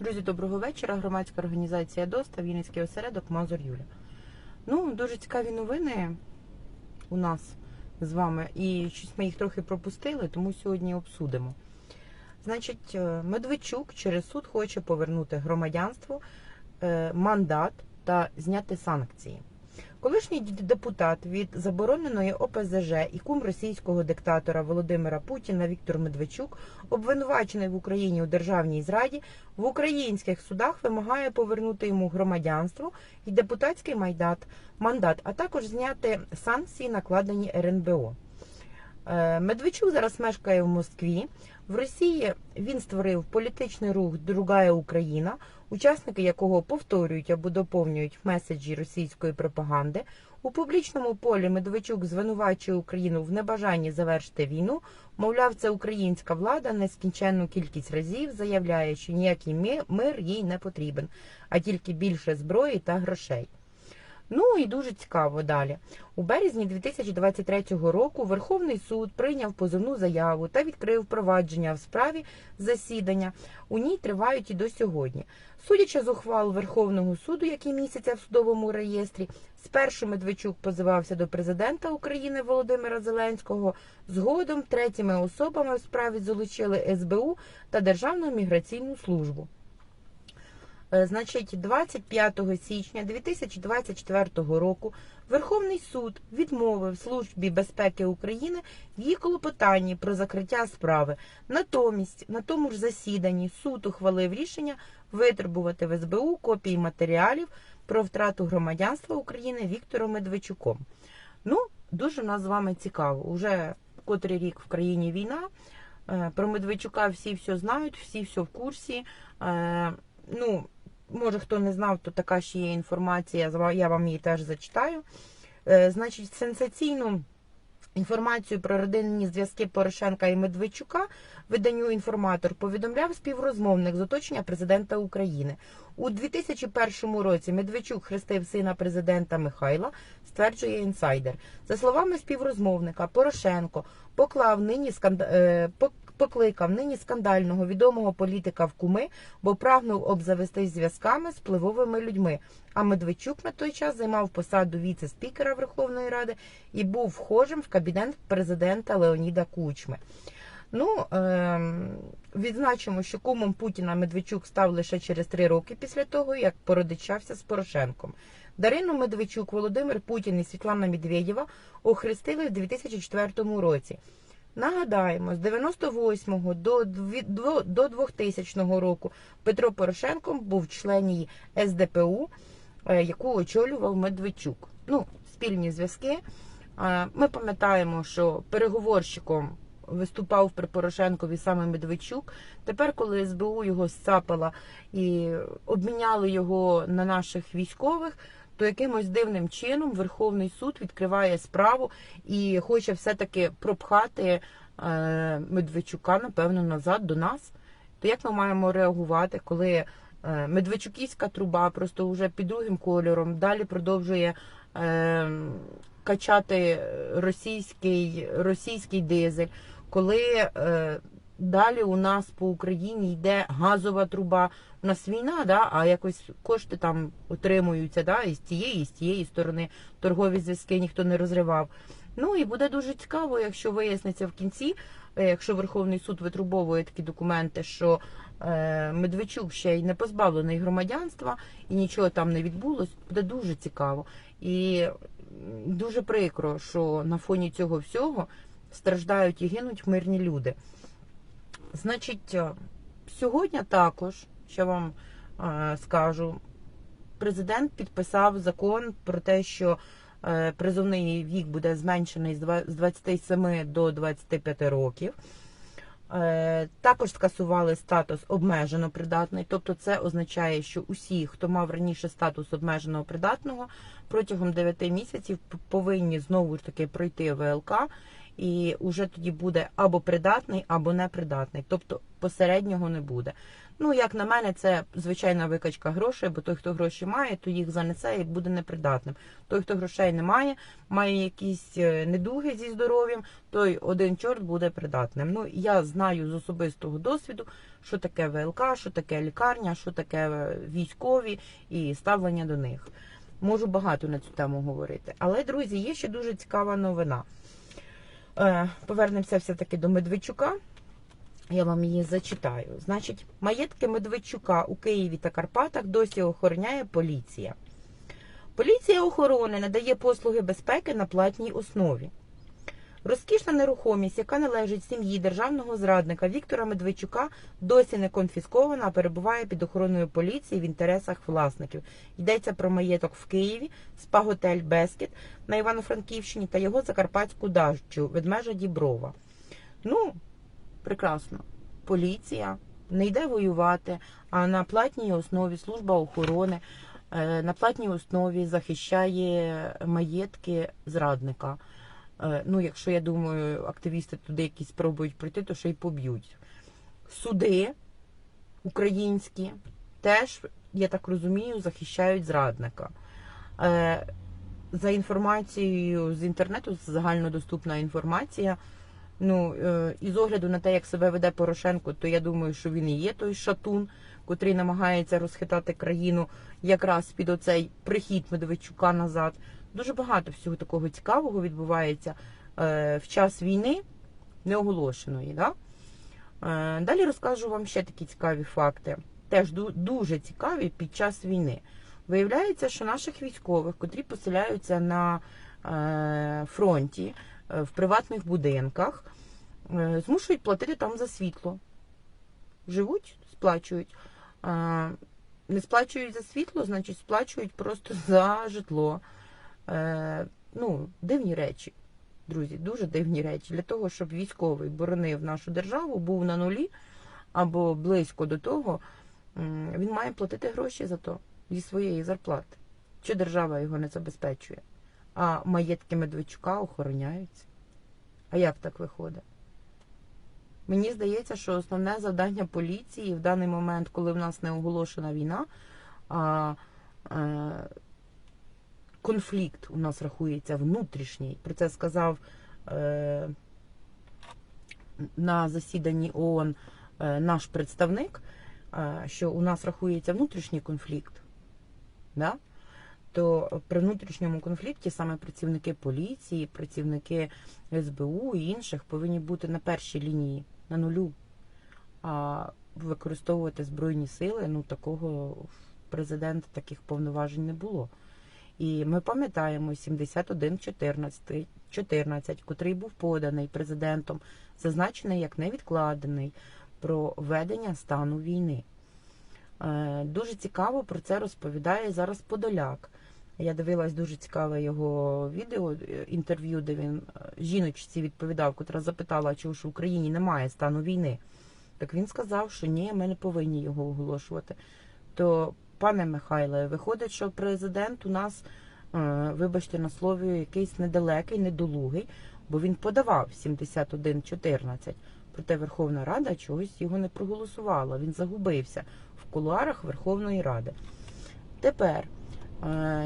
Друзі, доброго вечора. Громадська організація ДОСТА, Вінницький осередок Мазур Юля. Ну, дуже цікаві новини у нас з вами. І щось ми їх трохи пропустили, тому сьогодні обсудимо. Значить, е, Медведчук через суд хоче повернути громадянство, е, мандат та зняти санкції. Колишній депутат від забороненої ОПЗЖ і кум російського диктатора Володимира Путіна Віктор Медведчук, обвинувачений в Україні у державній зраді, в українських судах вимагає повернути йому громадянство і депутатський майдат, мандат, а також зняти санкції, накладені РНБО. Е, Медведчук зараз мешкає в Москві. В Росії він створив політичний рух Другая Україна, учасники якого повторюють або доповнюють меседжі російської пропаганди. У публічному полі Медведчук звинувачує Україну в небажанні завершити війну. Мовляв, це українська влада нескінченну кількість разів заявляє, що ніякий мир їй не потрібен, а тільки більше зброї та грошей. Ну і дуже цікаво далі. У березні 2023 року Верховний суд прийняв позовну заяву та відкрив провадження в справі засідання. У ній тривають і до сьогодні. Судячи з ухвал Верховного суду, які містяться в судовому реєстрі, спершу Медведчук позивався до президента України Володимира Зеленського. Згодом третіми особами в справі залучили СБУ та Державну міграційну службу. Е, Значить, 25 січня 2024 року Верховний суд відмовив Службі безпеки України в її клопотанні про закриття справи. Натомість, на тому ж засіданні суд ухвалив рішення витребувати в СБУ копії матеріалів про втрату громадянства України Віктором Медведчуком. Ну, дуже в нас з вами цікаво. Уже котрий рік в країні війна. Е, Про Медведчука всі все знають, всі все в курсі. Е, Ну, може хто не знав, то така ще є інформація, я вам її теж зачитаю. Е, Значить, сенсаційну інформацію про родинні зв'язки Порошенка і Медведчука виданню інформатор повідомляв співрозмовник з оточення президента України. У 2001 році Медведчук хрестив сина президента Михайла, стверджує інсайдер. За словами співрозмовника, Порошенко поклав нині сканд... е, пок- покликав нині скандального відомого політика в куми, бо прагнув обзавестись зв'язками з впливовими людьми. А Медведчук на той час займав посаду віце-спікера Верховної Ради і був вхожим в кабінет президента Леоніда Кучми. Ну, ем, відзначимо, що кумом Путіна Медведчук став лише через три роки після того, як породичався з Порошенком. Дарину Медведчук, Володимир Путін і Світлана Медведєва охрестили в 2004 році. Нагадаємо, з 98 до дві- до- до 2000 року Петро Порошенко був членом СДПУ, е, яку очолював Медведчук. Ну, спільні зв'язки. Е, Ми пам'ятаємо, що переговорщиком виступав при Порошенкові саме Медведчук. Тепер, коли СБУ його сцапала і обміняли його на наших військових, то якимось дивним чином Верховний суд відкриває справу і хоче все-таки пропхати е, Медведчука, напевно, назад до нас. То як ми маємо реагувати, коли е, Медведчуківська труба просто вже під другим кольором далі продовжує е, качати російський, російський дизель, коли далі у нас по Україні йде газова труба. У нас війна, да, а якось кошти там отримуються, да, і з тієї, і з тієї сторони торгові зв'язки ніхто не розривав. Ну і буде дуже цікаво, якщо виясниться в кінці, е, якщо Верховний суд витрубовує такі документи, що е, Медведчук ще й не позбавлений громадянства і нічого там не відбулось, буде дуже цікаво. І дуже прикро, що на фоні цього всього страждають і гинуть мирні люди. Значить, е, сьогодні також, що вам е, скажу, президент підписав закон про те, що е, призовний вік буде зменшений з 27 до 25 років. Е, Також скасували статус обмежено придатний, тобто це означає, що усі, хто мав раніше статус обмеженого придатного, протягом 9 місяців повинні знову ж таки пройти ВЛК і вже тоді буде або придатний, або непридатний. Тобто посереднього не буде. Ну, як на мене, це звичайна викачка грошей, бо той, хто гроші має, то їх занесе і буде непридатним. Той, хто грошей не має, має якісь е, недуги зі здоров'ям, той один чорт буде придатним. Ну, я знаю з особистого досвіду, що таке ВЛК, що таке лікарня, що таке е, військові і ставлення до них. Можу багато на цю тему говорити. Але, друзі, є ще дуже цікава новина. Е, Повернемося все-таки до Медведчука. Я вам її зачитаю. Значить, маєтки Медведчука у Києві та Карпатах досі охороняє поліція. Поліція охорони надає послуги безпеки на платній основі. Розкішна нерухомість, яка належить сім'ї державного зрадника Віктора Медведчука, досі не конфіскована, а перебуває під охороною поліції в інтересах власників. Йдеться про маєток в Києві, спа-готель Бескіт на Івано-Франківщині та його закарпатську дачу ведмежа Діброва. Ну, прекрасно. Поліція не йде воювати, а на платній основі служба охорони е, на платній основі захищає маєтки зрадника. Е, Ну, якщо я думаю, активісти туди якісь спробують прийти, то ще й поб'ють. Суди українські теж, я так розумію, захищають зрадника. Е, За інформацією з інтернету, загальнодоступна інформація. Ну, е, і з огляду на те, як себе веде Порошенко, то я думаю, що він і є той шатун, котрий намагається розхитати країну якраз під оцей прихід Медведчука назад. Дуже багато всього такого цікавого відбувається е, в час війни неоголошеної. Да? Е, далі розкажу вам ще такі цікаві факти. Теж дуже цікаві під час війни. Виявляється, що наших військових, котрі поселяються на фронті в приватних будинках, е, змушують платити там за світло. Живуть, сплачують. Е, не сплачують за світло, значить сплачують просто за житло. Е, ну, дивні речі, друзі, дуже дивні речі. Для того, щоб військовий боронив нашу державу, був на нулі або близько до того, він має платити гроші за то зі своєї зарплати. Чи держава його не забезпечує? А маєтки Медведчука охороняються. А як так виходить? Мені здається, що основне завдання поліції в даний момент, коли в нас не оголошена війна, а е, конфлікт у нас рахується внутрішній. Про це сказав е, на засіданні ООН е, наш представник, е, що у нас рахується внутрішній конфлікт. Да? То при внутрішньому конфлікті саме працівники поліції, працівники СБУ і інших повинні бути на першій лінії, на нулю. А використовувати збройні сили, ну такого в президента таких повноважень не було. І ми пам'ятаємо 71.14, 14, котрий був поданий президентом, зазначений як невідкладений про введення стану війни. Е, Дуже цікаво про це розповідає зараз Подоляк. Я дивилась дуже цікаве його відео, е, інтерв'ю, де він е, жіночці відповідав, котра запитала, чого ж в Україні немає стану війни. Так він сказав, що ні, ми не повинні його оголошувати. То, пане Михайле, виходить, що президент у нас, е, вибачте на слові, якийсь недалекий, недолугий, бо він подавав 71-14. Проте Верховна Рада чогось його не проголосувала. Він загубився в кулуарах Верховної Ради. Тепер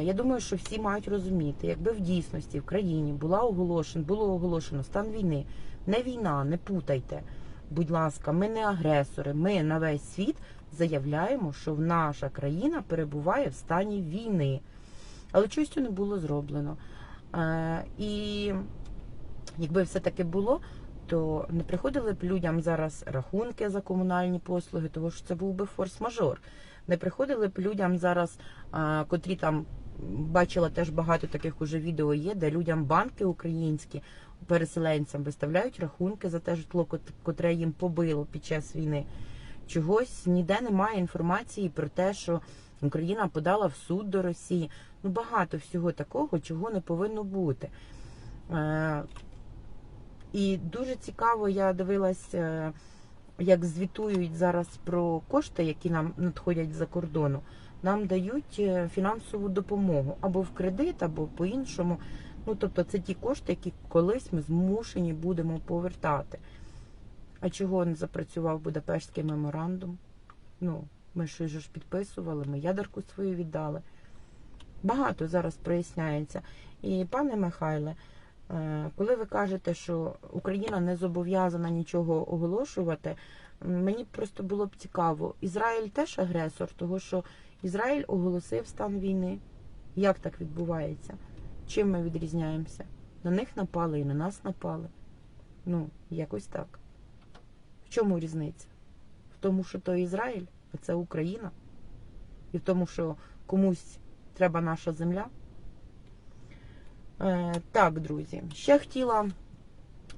я думаю, що всі мають розуміти, якби в дійсності в країні була оголошен, було оголошено стан війни, не війна, не путайте. Будь ласка, ми не агресори. Ми на весь світ заявляємо, що наша країна перебуває в стані війни. Але чогось цього не було зроблено. Е, і якби все таки було, то не приходили б людям зараз рахунки за комунальні послуги, тому що це був би форс-мажор. Не приходили б людям зараз, котрі там бачила теж багато таких уже відео є, де людям банки українські переселенцям виставляють рахунки за те житло, котре їм побило під час війни. Чогось ніде немає інформації про те, що Україна подала в суд до Росії. Ну багато всього такого, чого не повинно бути. Е, і дуже цікаво, я дивилась, е, як звітують зараз про кошти, які нам надходять за кордону. Нам дають е, фінансову допомогу або в кредит, або по-іншому. Ну, тобто, це ті кошти, які колись ми змушені будемо повертати. А чого не запрацював Будапештський меморандум? Ну, ми ж ж підписували, ми ядерку свою віддали. Багато зараз проясняється. І, пане Михайле, коли ви кажете, що Україна не зобов'язана нічого оголошувати, мені просто було б цікаво, Ізраїль теж агресор, того що Ізраїль оголосив стан війни. Як так відбувається? Чим ми відрізняємося? На них напали і на нас напали. Ну, якось так. В чому різниця? В тому, що то Ізраїль, а це Україна. І в тому, що комусь треба наша земля. Е, так, друзі, ще хотіла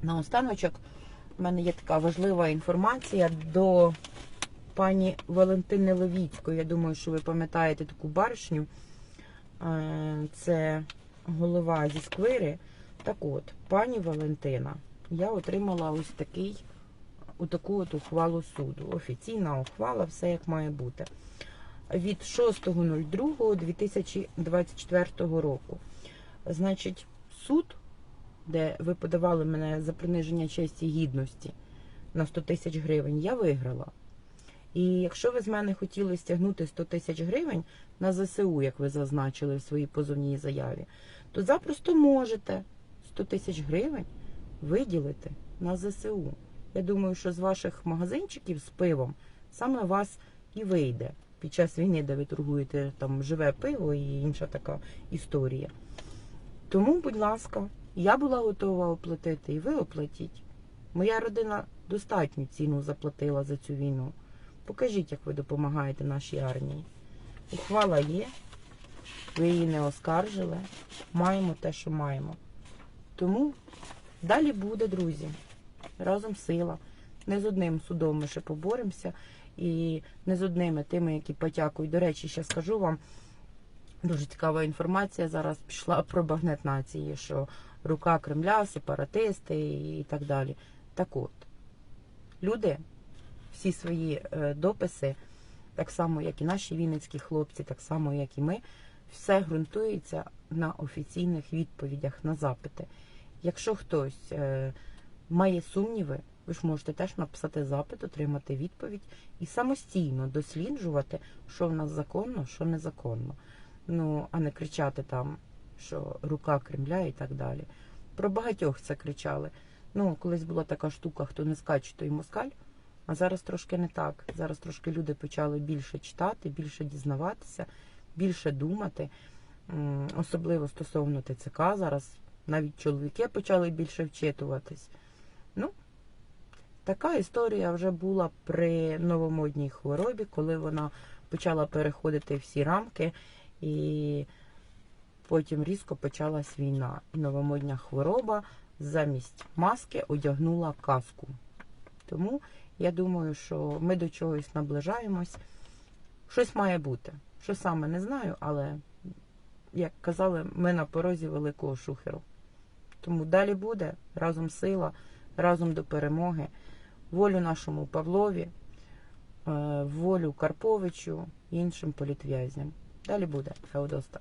на останочок. У мене є така важлива інформація до пані Валентини Левіцької. Я думаю, що ви пам'ятаєте таку баришню. Е, це голова зі сквири. Так от, пані Валентина, я отримала ось такий, отаку от ухвалу суду. Офіційна ухвала, все як має бути. Від 6.02.2024 року. Значить, суд, де ви подавали мене за приниження честі гідності на 100 тисяч гривень, я виграла. І якщо ви з мене хотіли стягнути 100 тисяч гривень на ЗСУ, як ви зазначили в своїй позовній заяві, то запросто можете 100 тисяч гривень виділити на ЗСУ. Я думаю, що з ваших магазинчиків з пивом саме вас і вийде під час війни, де ви торгуєте там живе пиво і інша така історія. Тому, будь ласка, я була готова оплатити, і ви оплатіть. Моя родина достатню ціну заплатила за цю війну. Покажіть, як ви допомагаєте нашій армії. Ухвала є, ви її не оскаржили. Маємо те, що маємо. Тому далі буде, друзі. Разом сила. Не з одним судом ми ще поборемося. І не з одними тими, які потякують. До речі, ще скажу вам. Дуже цікава інформація зараз пішла про багнет нації, що рука Кремля, сепаратисти і так далі. Так от, люди всі свої е, дописи, так само, як і наші вінницькі хлопці, так само, як і ми, все ґрунтується на офіційних відповідях на запити. Якщо хтось е, має сумніви, ви ж можете теж написати запит, отримати відповідь і самостійно досліджувати, що в нас законно, що незаконно. Ну, а не кричати там, що рука Кремля і так далі. Про багатьох це кричали. Ну, колись була така штука, хто не скаче, той москаль. А зараз трошки не так. Зараз трошки люди почали більше читати, більше дізнаватися, більше думати. Особливо стосовно ТЦК. Зараз навіть чоловіки почали більше вчитуватись. Ну, така історія вже була при новомодній хворобі, коли вона почала переходити всі рамки, і потім різко почалась війна. І новомодня хвороба замість маски одягнула каску. Тому я думаю, що ми до чогось наближаємось. Щось має бути. Що саме не знаю, але, як казали, ми на порозі великого шухеру. Тому далі буде разом сила, разом до перемоги. Волю нашому Павлові, е, волю Карповичу іншим політв'язням. Далі буде Феодоста.